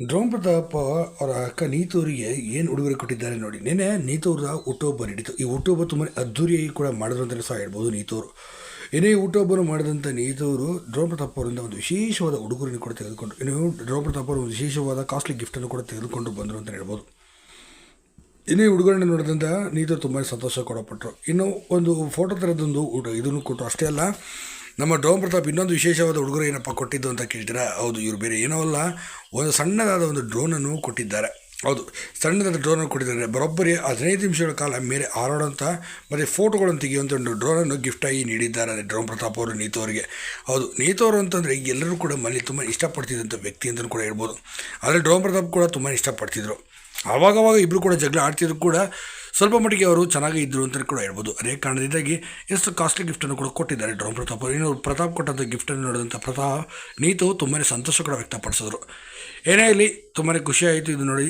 Drone Pratap ಅವರ ಅಕ್ಕ ನೀತೂರಿಗೆ ಏನು ಉಡುಗೊರೆ ಕೊಟ್ಟಿದ್ದಾರೆ ನೋಡಿ. ನೆನೆ ನೀತೂರ ಹುಟ್ಟುಹಬ್ಬ ನಡೀತು. ಈ ಹುಟ್ಟುಹಬ್ಬ ತುಂಬ ಅದ್ದೂರಿಯಾಗಿ ಕೂಡ ಮಾಡಿದ್ರು ಅಂತಲೇ ಸಹ ಹೇಳ್ಬೋದು ನೀತೂರು. ಏನೇ ಹುಟ್ಟುಹಬ್ಬನ ಮಾಡಿದಂಥ ನೀತೂರು ಡ್ರೋನ್ ಪ್ರತಾಪ್ ಅವರಿಂದ ಒಂದು ವಿಶೇಷವಾದ ಉಡುಗೊರೆಯನ್ನು ಕೂಡ ತೆಗೆದುಕೊಂಡು ಇನ್ನು ಡ್ರೋನ್ ಪ್ರತಾಪ್ ಅವರು ಒಂದು ವಿಶೇಷವಾದ ಕಾಸ್ಟ್ಲಿ ಗಿಫ್ಟನ್ನು ಕೂಡ ತೆಗೆದುಕೊಂಡು ಬಂದರು ಅಂತ ಹೇಳ್ಬೋದು. ಇನ್ನೇ ಉಡುಗೊರೆಯನ್ನು ನೋಡಿದಂಥ ನೀತು ತುಂಬ ಸಂತೋಷ ಕೊಡಪಟ್ಟರು ಇನ್ನು ಒಂದು ಫೋಟೋ ಥರದೊಂದು ಊಟ ಇದನ್ನು ಕೊಟ್ಟರು ಅಷ್ಟೇ ಅಲ್ಲ, ನಮ್ಮ ಡೋಮ್ ಪ್ರತಾಪ್ ಇನ್ನೊಂದು ವಿಶೇಷವಾದ ಉಡುಗೊರೆ ಏನಪ್ಪ ಕೊಟ್ಟಿದ್ದು ಅಂತ ಕೇಳ್ತೀರಾ? ಹೌದು, ಇವರು ಬೇರೆ ಏನೋ ಅಲ್ಲ. ಒಂದು ಸಣ್ಣದಾದ ಒಂದು ಡ್ರೋನನ್ನು ಕೊಟ್ಟಿದ್ದಾರೆ. ಹೌದು, ಸಣ್ಣದಾದ ಡ್ರೋನನ್ನು ಕೊಟ್ಟಿದ್ದಾರೆ. ಬರೋಬ್ಬರಿ ಹದಿನೈದು ನಿಮಿಷಗಳ ಕಾಲ ಮೇಲೆ ಹಾರಾಡೋಂಥ ಮತ್ತು ಫೋಟೋಗಳನ್ನು ತೆಗೆಯುವಂಥ ಒಂದು ಡ್ರೋನನ್ನು ಗಿಫ್ಟಾಗಿ ನೀಡಿದ್ದಾರೆ ಡ್ರೋನ್ ಪ್ರತಾಪ್ ಅವರು, ನೀತು ಹೌದು, ನೀತು ಅಂತಂದರೆ ಎಲ್ಲರೂ ಕೂಡ ಮನೆ ತುಂಬ ಇಷ್ಟಪಡ್ತಿದ್ದಂಥ ವ್ಯಕ್ತಿ ಅಂತಲೂ ಕೂಡ ಹೇಳ್ಬೋದು. ಆದರೆ ಡ್ರೋನ್ ಪ್ರತಾಪ್ ಕೂಡ ತುಂಬ ಇಷ್ಟಪಡ್ತಿದ್ರು. ಆವಾಗವಾಗ ಇಬ್ಬರು ಕೂಡ ಜಗಳ ಆಡ್ತಿದ್ರು ಕೂಡ ಸ್ವಲ್ಪ ಮಟ್ಟಿಗೆ ಅವರು ಚೆನ್ನಾಗಿ ಇದ್ದರು ಅಂತ ಕೂಡ ಹೇಳ್ಬೋದು. ಅದೇ ಕಾರಣದಿಂದಾಗಿ ಎಷ್ಟು ಕಾಸ್ಟ್ಲಿ ಗಿಫ್ಟನ್ನು ಕೂಡ ಕೊಟ್ಟಿದ್ದಾರೆ. ಡ್ರೋನ್ ಪ್ರತಾಪ್ ಅವರು. ಇನ್ನು ಪ್ರತಾಪ್ ಕೊಟ್ಟಂಥ ಗಿಫ್ಟನ್ನು ನೋಡಿದಂಥ ಪ್ರತಾಪ್, ನೀತು ತುಂಬಾ ಸಂತೋಷ ಕೂಡ ವ್ಯಕ್ತಪಡಿಸಿದ್ರು. ಏನೇ ಇಲ್ಲಿ ತುಂಬಾ ಖುಷಿ ಆಯಿತು ಇದು ನೋಡಿ.